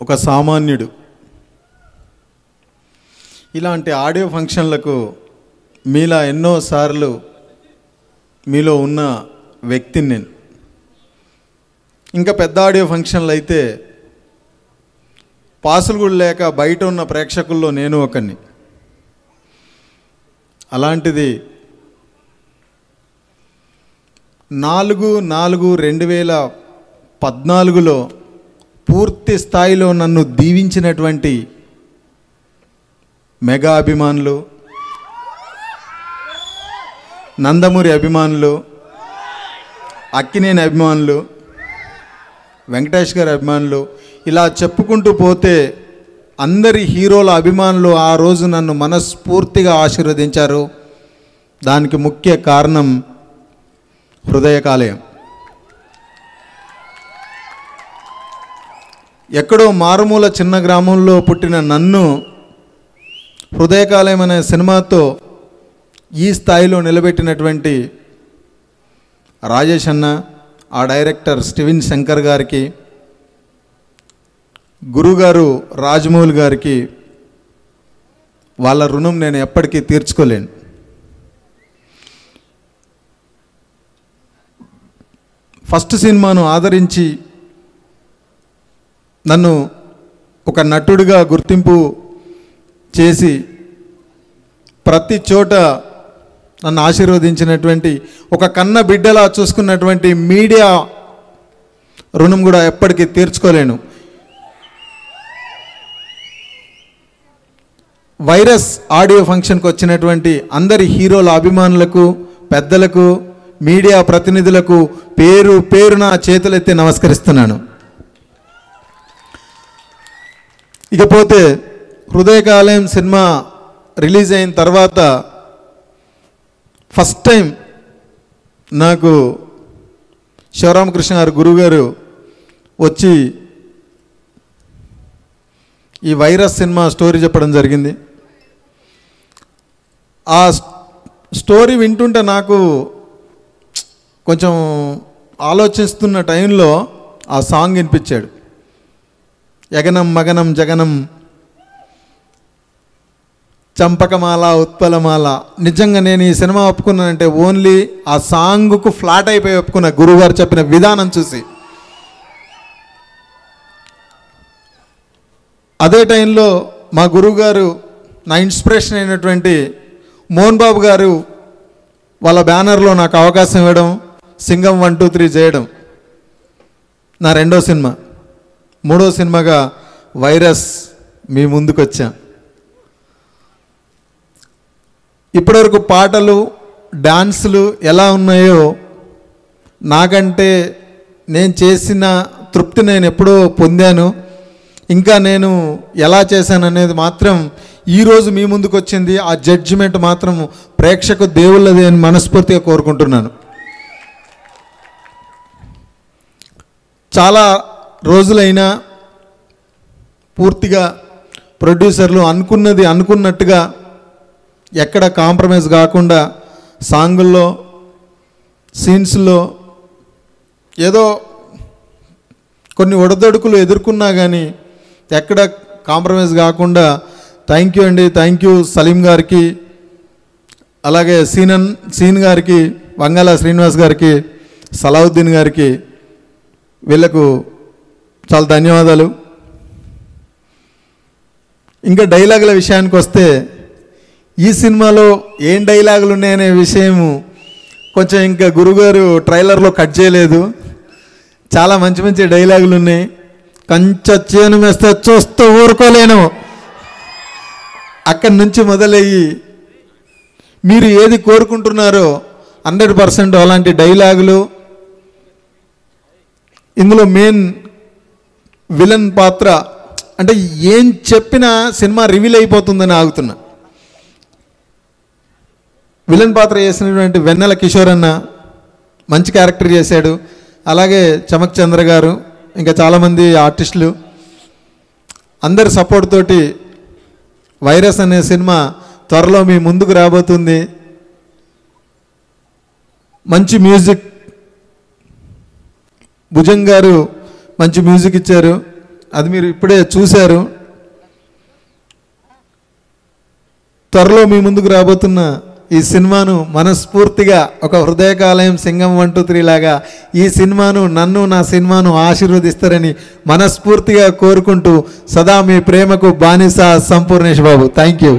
ఒక సామాన్యుడు. ఇలాంటి ఆడియో ఫంక్షన్లకు మీలా ఎన్నోసార్లు మీలో ఉన్న వ్యక్తిని నేను. ఇంకా పెద్ద ఆడియో ఫంక్షన్లు అయితే పాసులు కూడా లేక బయట ఉన్న ప్రేక్షకుల్లో నేను ఒకరిని అలాంటిది నాలుగు నాలుగు రెండు వేల పద్నాలుగులో పూర్తి స్థాయిలో నన్ను దీవించినటువంటి మెగా అభిమానులు నందమూరి అభిమానులు అక్కినేని అభిమానులు వెంకటేష్ గారి అభిమానులు ఇలా చెప్పుకుంటూ పోతే అందరి హీరోల అభిమానులు ఆ రోజు నన్ను మనస్ఫూర్తిగా ఆశీర్వదించారు. దానికి ముఖ్య కారణం హృదయకాలయం. ఎక్కడో మారుమూల చిన్న గ్రామంలో పుట్టిన నన్ను హృదయకాలయం అనే సినిమాతో ఈ స్థాయిలో నిలబెట్టినటువంటి రాజేష్ అన్న ఆ డైరెక్టర్ స్టివిన్ శంకర్ గారికి గురుగారు రాజమౌళి గారికి వాళ్ళ రుణం నేను ఎప్పటికీ తీర్చుకోలేను. ఫస్ట్ సినిమాను ఆదరించి నన్ను ఒక నటుడిగా గుర్తింపు చేసి ప్రతి చోట నన్ను ఆశీర్వదించినటువంటి ఒక కన్న బిడ్డలా చూసుకున్నటువంటి మీడియా రుణం కూడా ఎప్పటికీ తీర్చుకోలేను. వైరస్ ఆడియో ఫంక్షన్కి వచ్చినటువంటి అందరి హీరోల అభిమానులకు పెద్దలకు మీడియా ప్రతినిధులకు పేరు పేరున చేతులెత్తి నమస్కరిస్తున్నాను. ఇకపోతే హృదయకాలయం సినిమా రిలీజ్ అయిన తర్వాత ఫస్ట్ టైం నాకు శివరామకృష్ణ గారు గురువుగారు వచ్చి ఈ వైరస్ సినిమా స్టోరీ చెప్పడం జరిగింది. ఆ స్టోరీ వింటుంటే నాకు కొంచెం ఆలోచిస్తున్న టైంలో ఆ సాంగ్ వినిపించాడు. యగనం మగనం జగనం. చంపకమాల ఉత్పలమాల. నిజంగా నేను ఈ సినిమా ఒప్పుకున్నానంటే ఓన్లీ ఆ సాంగ్కు ఫ్లాట్ అయిపోయి ఒప్పుకున్న గురువుగారు చెప్పిన విధానం చూసి. అదే టైంలో మా గురువుగారు నా ఇన్స్పిరేషన్ అయినటువంటి మోహన్ బాబు గారు వాళ్ళ బ్యానర్లో నాకు అవకాశం ఇవ్వడం సింగం వన్ టూ త్రీ చేయడం నా రెండో సినిమా. మూడో సినిమాగా వైరస్ మీ ముందుకు వచ్చాం ఇప్పటివరకు పాటలు డాన్సులు ఎలా ఉన్నాయో నాకంటే నేను చేసిన తృప్తి నేను ఎప్పుడో పొందాను. ఇంకా నేను ఎలా చేశాను అనేది మాత్రం ఈరోజు మీ ముందుకు వచ్చింది ఆ జడ్జిమెంట్ మాత్రం ప్రేక్షకు దేవుళ్ళది అని మనస్ఫూర్తిగా కోరుకుంటున్నాను. చాలా రోజులైనా పూర్తిగా ప్రొడ్యూసర్లు అనుకున్నది అనుకున్నట్టుగా ఎక్కడ కాంప్రమైజ్ కాకుండా సాంగుల్లో సీన్స్లో ఏదో కొన్ని ఒడదొడుకులు ఎదుర్కొన్నా కానీ ఎక్కడ కాంప్రమైజ్ కాకుండా థ్యాంక్ యూ అండి థ్యాంక్ యూ సలీం గారికి అలాగే సీనన్ సీన్ గారికి వంగాల శ్రీనివాస్ గారికి సలావుద్దీన్ గారికి వీళ్ళకు చాలా ధన్యవాదాలు. ఇంకా డైలాగుల విషయానికి వస్తే ఈ సినిమాలో ఏం డైలాగులు ఉన్నాయనే విషయము కొంచెం ఇంకా గురుగారు ట్రైలర్లో కట్ చేయలేదు. చాలా మంచి మంచి డైలాగులు ఉన్నాయి. కంచె చేను వేస్తే చూస్తూ ఊరుకోలేను. అక్కడి నుంచి మొదలయ్యి మీరు ఏది కోరుకుంటున్నారో హండ్రెడ్ పర్సెంట్ అలాంటి డైలాగులు. ఇందులో మెయిన్ విలన్ పాత్ర అంటే ఏం చెప్పినా సినిమా రివీల్ అయిపోతుందని ఆగుతున్నా. విలన్ పాత్ర చేసినటువంటి వెన్నెల కిషోర్ అన్న మంచి క్యారెక్టర్ చేశాడు. అలాగే చమక్ చంద్ర గారు ఇంకా చాలామంది ఆర్టిస్టులు అందరి సపోర్ట్ తోటి వైరస్ అనే సినిమా త్వరలో మీ ముందుకు రాబోతుంది. మంచి మ్యూజిక్ భుజంగ్ గారు మంచి మ్యూజిక్ ఇచ్చారు. అది మీరు ఇప్పుడే చూశారు. త్వరలో మీ ముందుకు రాబోతున్న ఈ సినిమాను మనస్ఫూర్తిగా ఒక హృదయకాలయం సింగం వన్ టూ త్రీ లాగా ఈ సినిమాను నన్ను నా సినిమాను ఆశీర్వదిస్తారని మనస్ఫూర్తిగా కోరుకుంటూ సదా మీ ప్రేమకు బానిస సంపూర్ణేష్ బాబు. Thank you